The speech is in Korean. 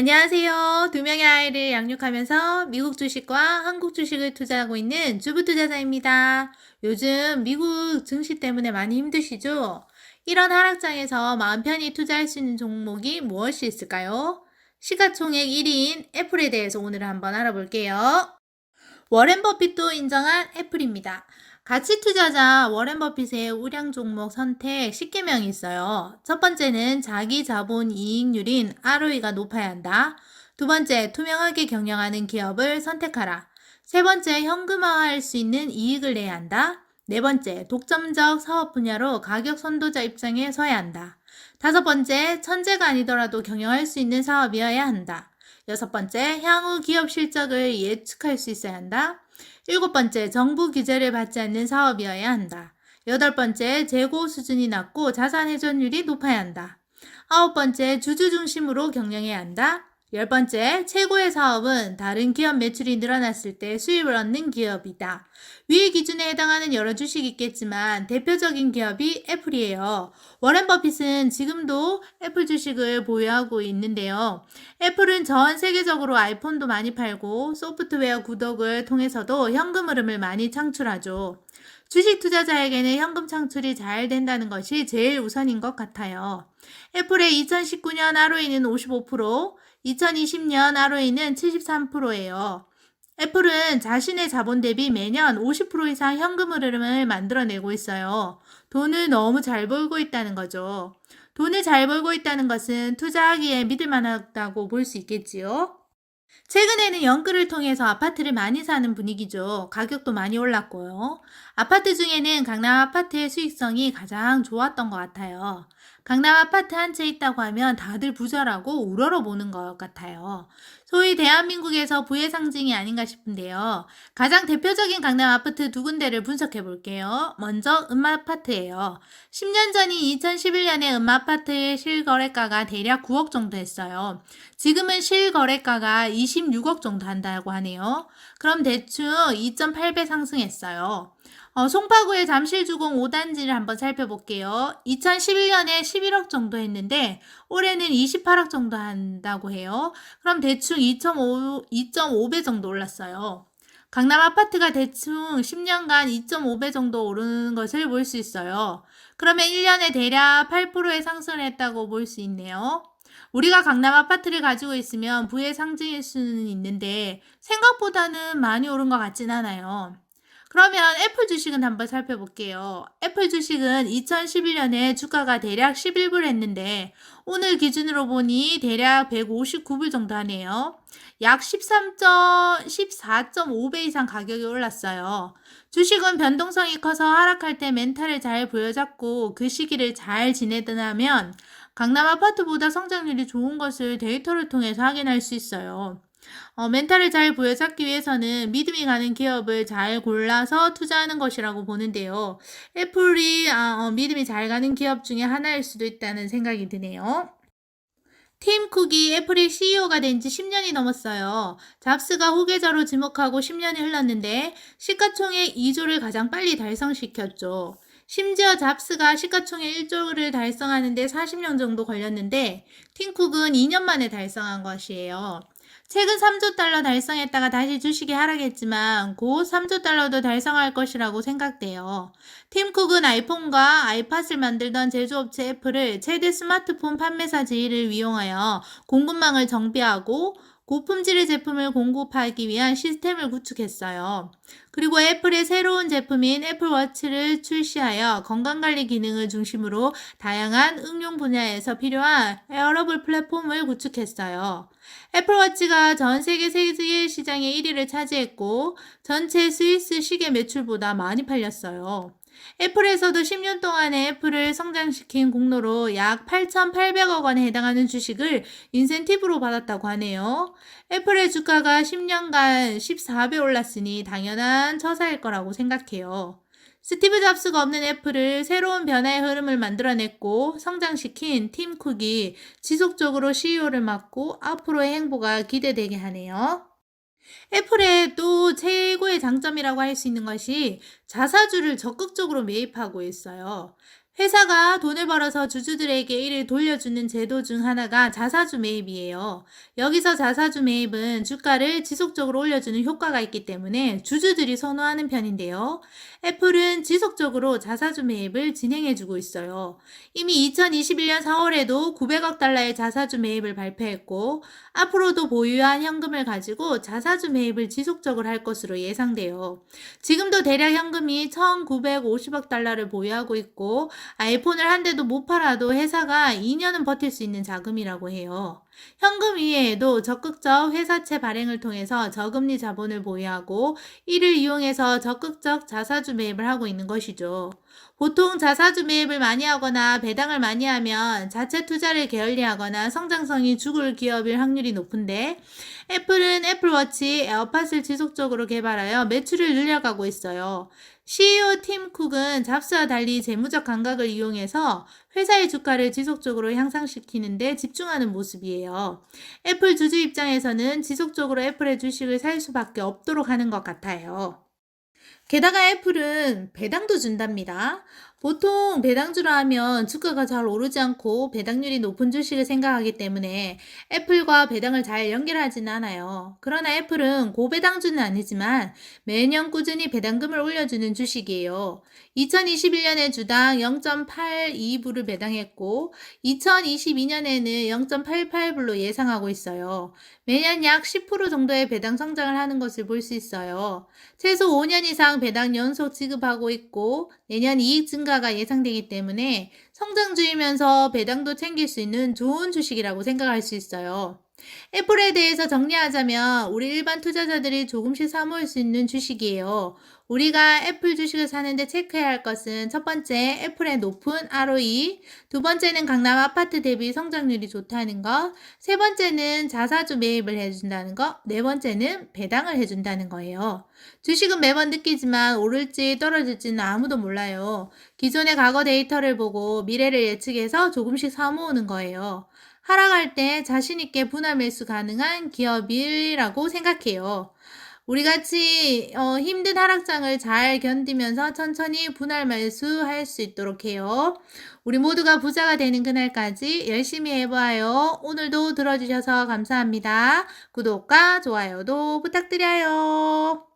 안녕하세요. 두 명의 아이를 양육하면서 미국 주식과 한국 주식을 투자하고 있는 주부 투자자입니다. 요즘 미국 증시 때문에 많이 힘드시죠? 이런 하락장에서 마음 편히 투자할 수 있는 종목이 무엇이 있을까요? 시가총액 1위인 애플에 대해서 오늘 한번 알아볼게요. 워렌 버핏도 인정한 애플입니다. 가치 투자자 워렌 버핏의 우량 종목 선택 10개명이 있어요. 첫 번째는 자기 자본 이익률인 ROE가 높아야 한다. 두 번째, 투명하게 경영하는 기업을 선택하라. 세 번째, 현금화할 수 있는 이익을 내야 한다. 네 번째, 독점적 사업 분야로 가격 선도자 입장에 서야 한다. 다섯 번째, 천재가 아니더라도 경영할 수 있는 사업이어야 한다. 여섯 번째, 향후 기업 실적을 예측할 수 있어야 한다. 일곱 번째, 정부 규제를 받지 않는 사업이어야 한다. 여덟 번째, 재고 수준이 낮고 자산 회전율이 높아야 한다. 아홉 번째, 주주 중심으로 경영해야 한다. 열 번째, 최고의 사업은 다른 기업 매출이 늘어났을 때 수입을 얻는 기업이다. 위의 기준에 해당하는 여러 주식이 있겠지만 대표적인 기업이 애플이에요. 워렌 버핏은 지금도 애플 주식을 보유하고 있는데요. 애플은 전 세계적으로 아이폰도 많이 팔고 소프트웨어 구독을 통해서도 현금 흐름을 많이 창출하죠. 주식 투자자에게는 현금 창출이 잘 된다는 것이 제일 우선인 것 같아요. 애플의 2019년 ROE는 55%, 2020년 ROE는 73%예요. 애플은 자신의 자본 대비 매년 50% 이상 현금 흐름을 만들어내고 있어요. 돈을 너무 잘 벌고 있다는 거죠. 돈을 잘 벌고 있다는 것은 투자하기에 믿을 만하다고 볼 수 있겠지요. 최근에는 연끌을 통해서 아파트를 많이 사는 분위기죠. 가격도 많이 올랐고요. 아파트 중에는 강남 아파트의 수익성이 가장 좋았던 것 같아요. 강남 아파트 한 채 있다고 하면 다들 부자라고 우러러 보는 것 같아요. 소위 대한민국에서 부의 상징이 아닌가 싶은데요. 가장 대표적인 강남 아파트 두 군데를 분석해 볼게요. 먼저 음마 아파트예요. 10년 전인 2011년에 음마 아파트의 실거래가가 대략 9억 정도 했어요. 지금은 실거래가가 26억 정도 한다고 하네요. 그럼 대충 2.8배 상승했어요. 어, 송파구의 잠실주공 5단지를 한번 살펴볼게요. 2011년에 11억 정도 했는데 올해는 28억 정도 한다고 해요. 그럼 대충 2.5, 2.5배 정도 올랐어요. 강남 아파트가 대충 10년간 2.5배 정도 오르는 것을 볼 수 있어요. 그러면 1년에 대략 8%의 상승을 했다고 볼 수 있네요. 우리가 강남 아파트를 가지고 있으면 부의 상징일 수는 있는데 생각보다는 많이 오른 것 같진 않아요. 그러면 애플 주식은 한번 살펴볼게요. 애플 주식은 2011년에 주가가 대략 11불 했는데 오늘 기준으로 보니 대략 159불 정도 하네요. 약 13. 14.5배 이상 가격이 올랐어요. 주식은 변동성이 커서 하락할 때 멘탈을 잘 부여잡고 그 시기를 잘 지내드나면 강남 아파트보다 성장률이 좋은 것을 데이터를 통해서 확인할 수 있어요. 어, 멘탈을 잘 부여잡기 위해서는 믿음이 가는 기업을 잘 골라서 투자하는 것이라고 보는데요. 애플이 아, 어, 믿음이 잘 가는 기업 중에 하나일 수도 있다는 생각이 드네요. 팀 쿡이 애플의 CEO가 된 지 10년이 넘었어요. 잡스가 후계자로 지목하고 10년이 흘렀는데 시가총액 2조를 가장 빨리 달성시켰죠. 심지어 잡스가 시가총액 1조를 달성하는데 40년 정도 걸렸는데 팀쿡은 2년 만에 달성한 것이에요. 최근 3조 달러 달성했다가 다시 주식이 하락했지만 곧 3조 달러도 달성할 것이라고 생각돼요. 팀쿡은 아이폰과 아이팟을 만들던 제조업체 애플을 최대 스마트폰 판매사 지위를 이용하여 공급망을 정비하고 고품질의 제품을 공급하기 위한 시스템을 구축했어요. 그리고 애플의 새로운 제품인 애플워치를 출시하여 건강관리 기능을 중심으로 다양한 응용 분야에서 필요한 에어러블 플랫폼을 구축했어요. 애플워치가 전 세계 세계 시장의 1위를 차지했고 전체 스위스 시계 매출보다 많이 팔렸어요. 애플에서도 10년 동안에 애플을 성장시킨 공로로 약 8,800억 원에 해당하는 주식을 인센티브로 받았다고 하네요. 애플의 주가가 10년간 14배 올랐으니 당연한 처사일 거라고 생각해요. 스티브 잡스가 없는 애플을 새로운 변화의 흐름을 만들어냈고 성장시킨 팀 쿡이 지속적으로 CEO를 맡고 앞으로의 행보가 기대되게 하네요. 애플의 또 최고의 장점이라고 할 수 있는 것이 자사주를 적극적으로 매입하고 있어요. 회사가 돈을 벌어서 주주들에게 이를 돌려주는 제도 중 하나가 자사주 매입이에요. 여기서 자사주 매입은 주가를 지속적으로 올려주는 효과가 있기 때문에 주주들이 선호하는 편인데요. 애플은 지속적으로 자사주 매입을 진행해주고 있어요. 이미 2021년 4월에도 900억 달러의 자사주 매입을 발표했고, 앞으로도 보유한 현금을 가지고 자사주 매입을 지속적으로 할 것으로 예상돼요. 지금도 대략 현금이 1,950억 달러를 보유하고 있고, 아이폰을 한 대도 못 팔아도 회사가 2년은 버틸 수 있는 자금이라고 해요. 현금 이외에도 적극적 회사채 발행을 통해서 저금리 자본을 보유하고 이를 이용해서 적극적 자사주 매입을 하고 있는 것이죠. 보통 자사주 매입을 많이 하거나 배당을 많이 하면 자체 투자를 게을리하거나 성장성이 죽을 기업일 확률이 높은데 애플은 애플워치, 에어팟을 지속적으로 개발하여 매출을 늘려가고 있어요. CEO 팀 쿡은 잡스와 달리 재무적 감각을 이용해서 회사의 주가를 지속적으로 향상시키는데 집중하는 모습이에요. 애플 주주 입장에서는 지속적으로 애플의 주식을 살 수밖에 없도록 하는 것 같아요. 게다가 애플은 배당도 준답니다. 보통 배당주라 하면 주가가 잘 오르지 않고 배당률이 높은 주식을 생각하기 때문에 애플과 배당을 잘 연결하지는 않아요. 그러나 애플은 고배당주는 아니지만 매년 꾸준히 배당금을 올려주는 주식이에요. 2021년에 주당 0.82불을 배당했고 2022년에는 0.88불로 예상하고 있어요. 매년 약 10% 정도의 배당 성장을 하는 것을 볼 수 있어요. 최소 5년 이상 배당 연속 지급하고 있고 내년 이익 증가가 예상되기 때문에 성장주이면서 배당도 챙길 수 있는 좋은 주식이라고 생각할 수 있어요. 애플에 대해서 정리하자면 우리 일반 투자자들이 조금씩 사모을 수 있는 주식이에요. 우리가 애플 주식을 사는데 체크해야 할 것은 첫 번째, 애플의 높은 ROE, 두 번째는 강남 아파트 대비 성장률이 좋다는 것, 세 번째는 자사주 매입을 해준다는 것, 네 번째는 배당을 해준다는 거예요. 주식은 매번 느끼지만 오를지 떨어질지는 아무도 몰라요. 기존의 과거 데이터를 보고 미래를 예측해서 조금씩 사모으는 거예요. 하락할 때 자신있게 분할 매수 가능한 기업이라고 생각해요. 우리 같이 어, 힘든 하락장을 잘 견디면서 천천히 분할 매수할 수 있도록 해요. 우리 모두가 부자가 되는 그날까지 열심히 해봐요. 오늘도 들어주셔서 감사합니다. 구독과 좋아요도 부탁드려요.